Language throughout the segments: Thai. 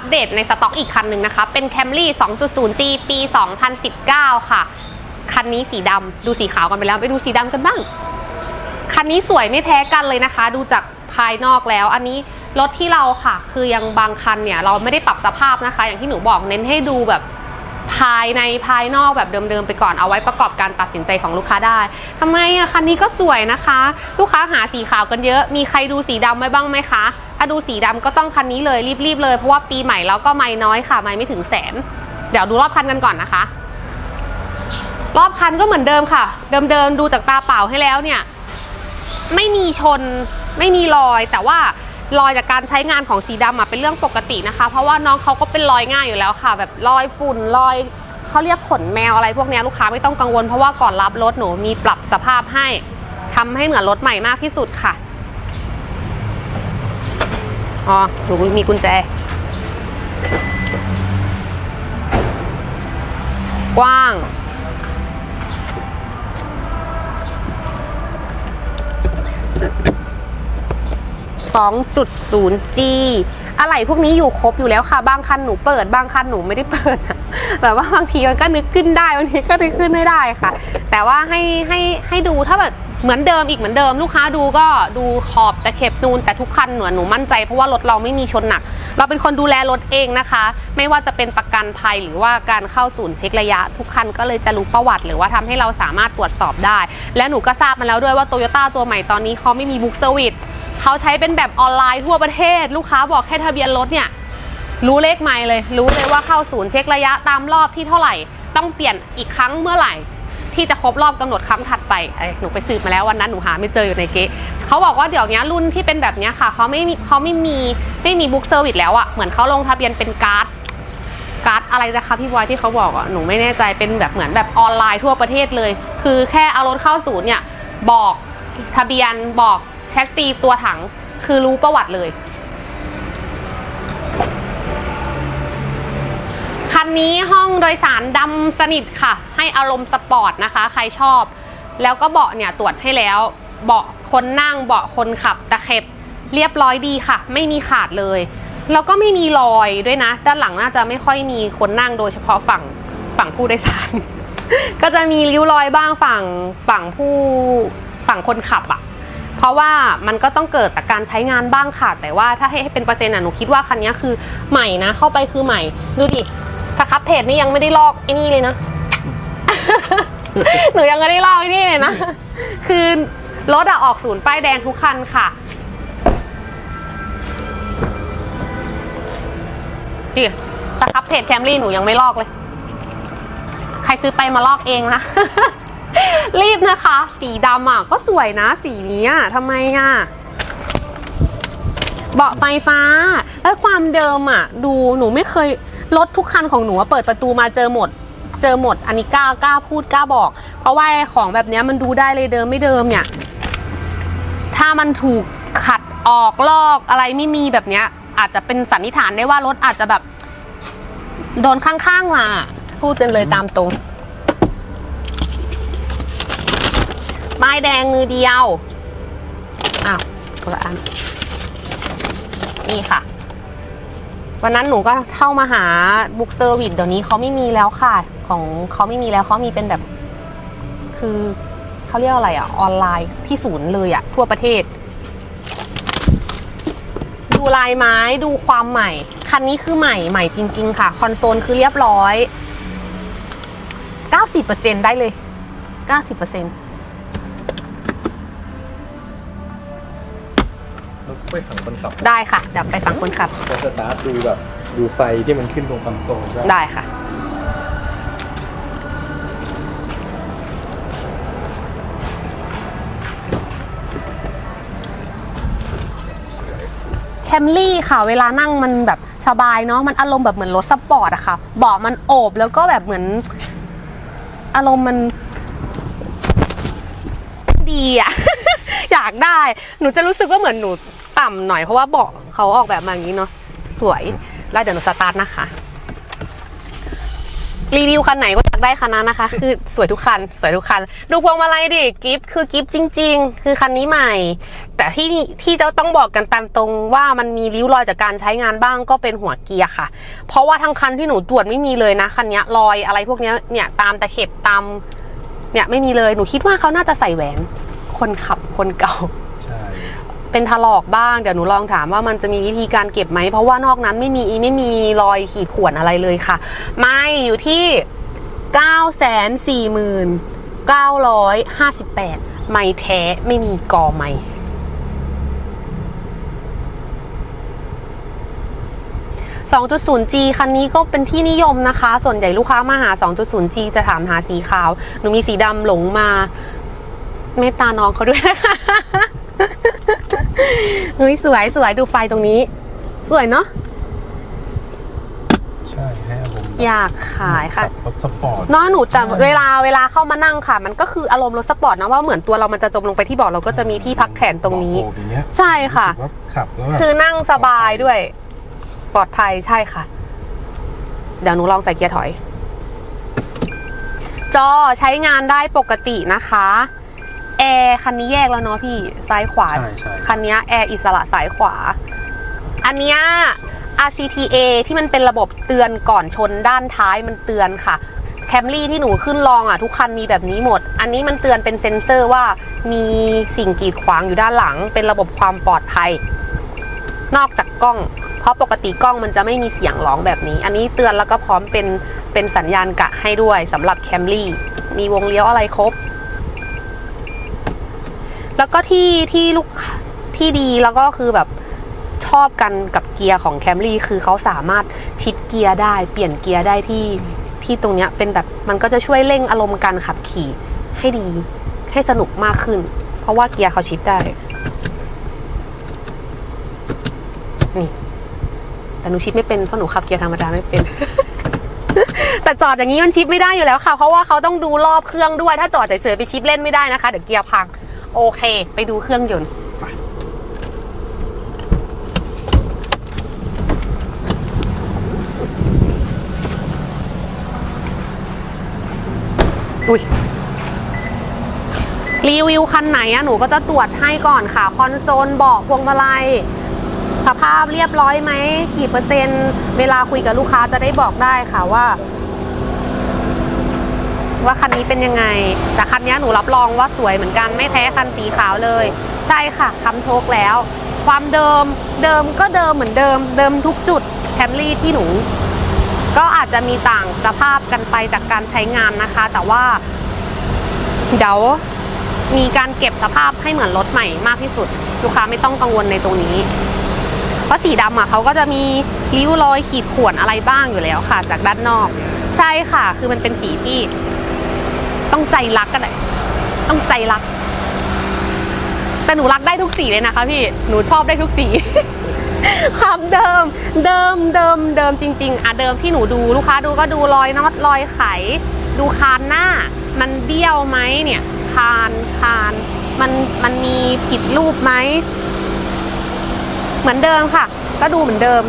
ปเดตในสต็อกอีกคันหนึ่งนะคะ เป็น Camry 2.0G ปี 2019 ค่ะ คันนี้สีดำดูสีขาวกันไปแล้วไปดูสีดำกันบ้าง คันนี้สวยไม่แพ้กันเลยนะคะ ดูจากภายนอกแล้ว อันนี้รถที่เราค่ะ คือยังบางคันเนี่ย เราไม่ได้ปรับสภาพนะคะ อย่างที่หนูบอกเน้นให้ดูแบบภายในภายนอกแบบเดิมๆไปก่อนเอาไว้ประกอบการตัดสินใจของลูกค้าได้ทำไมอะคันนี้ก็สวยนะคะ ลูกค้าหาสีขาวกันเยอะ มีใครดูสีดำไว้บ้างไหมคะ ถ้าดูสีดำก็ต้องคันนี้เลยรีบๆเลยเพราะว่าปีใหม่แล้วก็ไม่น้อยค่ะไม่ไม่ถึงแสน เดี๋ยวดูรอบคันกันก่อนนะคะ รอบคันก็เหมือนเดิมค่ะ เดิมๆดูจากตาเปล่าให้แล้วเนี่ย ไม่มีชนไม่มีรอย แต่ว่ารอยจากการใช้งานของสีดำเป็นเรื่องปกตินะคะ เพราะว่าน้องเขาก็เป็นรอยง่ายอยู่แล้วค่ะ แบบรอยฝุ่นรอยเขาเรียกขนแมวอะไรพวกนี้ลูกค้าไม่ต้องกังวลเพราะว่าก่อนรับรถหนูมีปรับสภาพให้ทำให้เหมือนรถใหม่มากที่สุดค่ะ อ๋อหนูมีกุญแจ กว้าง 2.0G อะไรพวกนี้อยู่ครบอยู่แล้วค่ะ บางคันหนูเปิด บางคันหนูไม่ได้เปิดแบบว่าบางทีมันก็นึกขึ้นได้บางทีก็นึกขึ้นไม่ได้ค่ะ แต่ว่าให้ให้ให้ดูถ้าแบบ เหมือนเดิมอีกเหมือนเดิมลูกค้าดูก็ดูขอบตะเข็บนูนแต่ทุกคันหนูหนูมั่นใจเพราะว่ารถเราไม่มีชนหนัก เราเป็นคนดูแลรถเองนะคะ ไม่ว่าจะเป็นประกันภัยหรือว่าการเข้าศูนย์เช็คระยะ ทุกคันก็เลยจะรู้ประวัติ หรือว่าทำให้เราสามารถตรวจสอบได้ และหนูก็ทราบมาแล้วด้วยว่าโตโยต้าตัวใหม่ตอนนี้เขาไม่มีบุ๊กเซอร์วิสเขาใช้เป็นแบบออนไลน์ทั่วประเทศ ลูกค้าบอกแค่ทะเบียนรถเนี่ยรู้เลขไม่เลย รู้เลยว่าเข้าศูนย์เช็คระยะตามรอบที่เท่าไหร่ ต้องเปลี่ยนอีกครั้งเมื่อไหร่ ที่จะครบรอบกำหนดครั้งถัดไปไอ้หนูไปสืบมาแล้ววันนั้นหนูหาไม่เจออยู่ในเก๊เขาบอกว่าเดี๋ยวนี้รุ่นที่เป็นแบบนี้ค่ะเขาไม่มีเขาไม่มีไม่มีบุ๊กเซอร์วิสแล้วอะเหมือนเขาลงทะเบียนเป็นการ์ดการ์ดอะไรนะคะพี่บอยที่เขาบอกอะหนูไม่แน่ใจเป็นแบบเหมือนแบบออนไลน์ทั่วประเทศเลย คือแค่เอารถเข้าศูนย์เนี่ยบอกทะเบียนบอกแชสซีตัวถังคือรู้ประวัติเลย คันนี้ห้องโดยสารดำสนิทค่ะ ให้อารมณ์สปอร์ตนะคะ ใครชอบ แล้วก็เบาะเนี่ยตรวจให้แล้ว เบาะคนนั่งเบาะคนขับตะเข็บเรียบร้อยดีค่ะ ไม่มีขาดเลย แล้วก็ไม่มีรอยด้วยนะ ด้านหลังน่าจะไม่ค่อยมีคนนั่งโดยเฉพาะฝั่งฝั่งผู้โดยสาร ก็จะมีริ้วรอยบ้างฝั่งฝั่งผู้ฝั่งคนขับอะเพราะว่ามันก็ต้องเกิดจากการใช้งานบ้างค่ะ แต่ว่าถ้าให้ให้เป็นเปอร์เซ็นต์อะหนูคิดว่าคันนี้คือใหม่นะ เข้าไปคือใหม่ ดูดิ สครับเพจนี่ยังไม่ได้ลอกไอ้นี่เลยนะ หนูยังไม่ได้ลอกไอ้นี่เลยนะ คือรถอะออกศูนย์ป้ายแดงทุกคันค่ะดิสครับเพจแคมรี่หนูยังไม่ลอกเลย ใครซื้อไปมาลอกเองนะ รีบนะคะ สีดำอะก็สวยนะ สีนี้อะทำไมอะเบาะไฟฟ้า แล้วความเดิมอะ ดูหนูไม่เคย รถทุกคันของหนูเปิดประตูมาเจอหมด เจอหมด อันนี้กล้ากล้าพูดกล้าบอก เพราะว่าของแบบนี้มันดูได้เลยเดิมไม่เดิมเนี่ย ถ้ามันถูกขัดออกลอกอะไรไม่มีแบบเนี้ย อาจจะเป็นสันนิษฐานได้ว่ารถอาจจะแบบ โดนข้างๆมาพูดกันเลยตามตรงไม้แดงมือเดียวอ้าวคนละอันนี่ค่ะ วันนั้นหนูก็เข้ามาหาบุ๊กเซอร์วิสเดี๋ยวนี้เขาไม่มีแล้วค่ะ ของเขาไม่มีแล้วเขามีเป็นแบบ คือเขาเรียกอะไรอะออนไลน์ที่ศูนย์เลยอะทั่วประเทศ ดูลายไม้ดูความใหม่ คันนี้คือใหม่ใหม่จริง ๆ ค่ะ คอนโซลคือเรียบร้อย 90%ได้เลย 90% ไปฝั่งคนขับได้ค่ะเดี๋ยวไปฝั่งคนขับ จะสตาร์ทดูแบบดูไฟที่มันขึ้นตรงคอนโซลได้ได้ค่ะ แคมรี่ค่ะ เวลานั่งมันแบบสบายเนาะมันอารมณ์แบบเหมือนรถสปอร์ตอะค่ะเบาะมันโอบแล้วก็แบบเหมือน อารมณ์มัน ดีอะ อยากได้ หนูจะรู้สึกว่าเหมือนหนู ต่ำหน่อยเพราะว่าเบาะเขาออกแบบมาอย่างนี้เนาะสวยแล้วเดี๋ยวหนูสตาร์ทนะคะ รีวิวคันไหนก็อยากได้คันนั้นนะคะ คือสวยทุกคัน สวยทุกคัน ดูพวงมาลัยดิกิฟต์คือกิฟต์จริง ๆ คือคันนี้ใหม่ แต่ที่นี่ที่จะต้องบอกกันตามตรงว่ามันมีริ้วรอยจากการใช้งานบ้างก็เป็นหัวเกียร์ค่ะ เพราะว่าทั้งคันที่หนูตรวจไม่มีเลยนะคันเนี้ยรอยอะไรพวกเนี้ยเนี่ยตามตะเข็บตามเนี่ยไม่มีเลยหนูคิดว่าเขาน่าจะใส่แหวน คนขับคนเก่าใช่ เป็นถลอกบ้างเดี๋ยวหนูลองถามว่ามันจะมีวิธีการเก็บไหม เพราะว่านอกนั้นไม่มีไม่มีรอยขีดข่วนอะไรเลยค่ะ ไม่อยู่ที่9 4 9 5 8 ไม่แท้ไม่มีกอไม่ 2.0G คันนี้ก็เป็นที่นิยมนะคะ ส่วนใหญ่ลูกค้ามาหา 2.0G จะถามหาสีขาว หนูมีสีดำหลงมา เมตตาน้องเขาด้วยนะคะ เฮ้ยสวยสวยดูไฟตรงนี้ สวยเนาะใช่ให้อารมณ์อยากขายค่ะขับรถสปอร์ตเนาะหนูแต่เวลาเวลาเข้ามานั่งค่ะ มันก็คืออารมณ์รถสปอร์ตนะว่าเหมือนตัวเรามันจะจมลงไปที่เบาะเราก็จะมีที่พักแขนตรงนี้โอ้โหอย่างเงี้ยใช่ค่ะรู้สึกว่าขับแล้วแบบคือนั่งสบายด้วย ปลอดภัยใช่ค่ะ เดี๋ยวหนูลองใส่เกียร์ถอย จอใช้งานได้ปกตินะคะ แอร์คันนี้แยกแล้วเนาะพี่ซ้ายขวา ใช่ใช่ คันนี้แอร์อิสระซ้ายขวา อันเนี้ย RCTA ที่มันเป็นระบบเตือนก่อนชนด้านท้ายมันเตือนค่ะแคมรี่ที่หนูขึ้นลองอะทุกคันมีแบบนี้หมด อันนี้มันเตือนเป็นเซ็นเซอร์ว่ามีสิ่งกีดขวางอยู่ด้านหลัง เป็นระบบความปลอดภัย นอกจากกล้อง เพราะปกติกล้องมันจะไม่มีเสียงร้องแบบนี้ อันนี้เตือนแล้วก็พร้อมเป็นเป็นสัญญาณกะให้ด้วยสำหรับแคมรี่มีวงเลี้ยวอะไรครบ แล้วก็ที่ที่ลูกค้าที่ดีแล้วก็คือแบบชอบกันกับเกียร์ของแคมรี่คือเขาสามารถชิปเกียร์ได้ เปลี่ยนเกียร์ได้ที่ที่ตรงเนี้ยเป็นแบบมันก็จะช่วยเร่งอารมณ์การขับขี่ให้ดีให้สนุกมากขึ้น เพราะว่าเกียร์เขาชิปได้ นี่แต่หนูชิปไม่เป็นเพราะหนูขับเกียร์ธรรมดาไม่เป็น แต่จอดอย่างนี้มันชิปไม่ได้อยู่แล้วค่ะ เพราะว่าเขาต้องดูรอบเครื่องด้วย ถ้าจอดเฉยๆไปชิปเล่นไม่ได้นะคะ เดี๋ยวเกียร์พัง โอเค ไปดูเครื่องยนต์อุ้ยรีวิวคันไหนอะหนูก็จะตรวจให้ก่อนค่ะ คอนโซลเบาะพวงมาลัยสภาพเรียบร้อยไหมกี่เปอร์เซ็นต์ เวลาคุยกับลูกค้าจะได้บอกได้ค่ะว่า ว่าคันนี้เป็นยังไง แต่คันนี้หนูรับรองว่าสวยเหมือนกันไม่แพ้คันสีขาวเลย ใช่ค่ะคำโชคแล้ว ความเดิมเดิมก็เดิมเหมือนเดิม เดิมทุกจุดแคมรี่ที่หนู ก็อาจจะมีต่างสภาพกันไปจากการใช้งานนะคะ แต่ว่าเดี๋ยวมีการเก็บสภาพให้เหมือนรถใหม่มากที่สุด ลูกค้าไม่ต้องกังวลในตรงนี้ เพราะสีดำอะเขาก็จะมีริ้วรอยขีดข่วนอะไรบ้างอยู่แล้วค่ะ จากด้านนอก ใช่ค่ะ คือมันเป็นสีที่ ต้องใจรักกันเลยต้องใจรัก แต่หนูรักได้ทุกสีเลยนะคะพี่หนูชอบได้ทุกสีความเดิม เดิมเดิมเดิมจริง ๆ อะเดิมที่หนูดูลูกค้าดูก็ดูรอยน็อตรอยไข ดูคานหน้า มันเบี้ยวไหมเนี่ยคานคานมันมันมีผิดรูปไหมเหมือนเดิมค่ะ ก็ดูเหมือนเดิม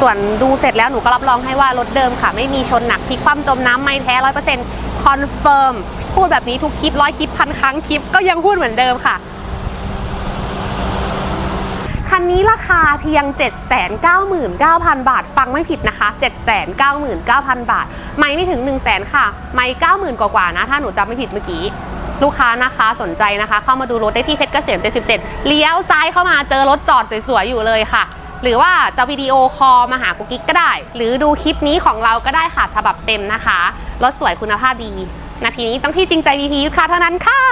ส่วนดูเสร็จแล้วหนูก็รับรองให้ว่ารถเดิมค่ะ ไม่มีชนหนักพลิกคว่ำจมน้ำไม่แท้ร้อยเปอร์เซ็นต์ คอนเฟิร์มพูดแบบนี้ทุกคลิปร้อยคลิปพันครั้งคลิปก็ยังพูดเหมือนเดิมค่ะ คันนี้ราคาเพียง 799,000 บาท ฟังไม่ผิดนะคะ 799,000 บาท ไม่ไม่ถึง 1 0 0 0 0แค่ะ ไม่90,000 กว่าๆนะ ถ้าหนูจำไม่ผิดเมื่อกี้ลูกค้านะคะสนใจนะคะ เข้ามาดูรถได้ที่เพชรเกษม77เลี้ยวซ้ายเข้ามาเจอรถจอดสวยๆอยู่เลยค่ะ หรือว่าจะวิดีโอคอลมาหากุ๊กกิ๊กก็ได้ หรือดูคลิปนี้ของเราก็ได้ค่ะฉบับเต็มนะคะรถสวยคุณภาพดี นาทีนี้ต้องที่จริงใจ VP ยุทธค่ะเท่านั้นค่ะ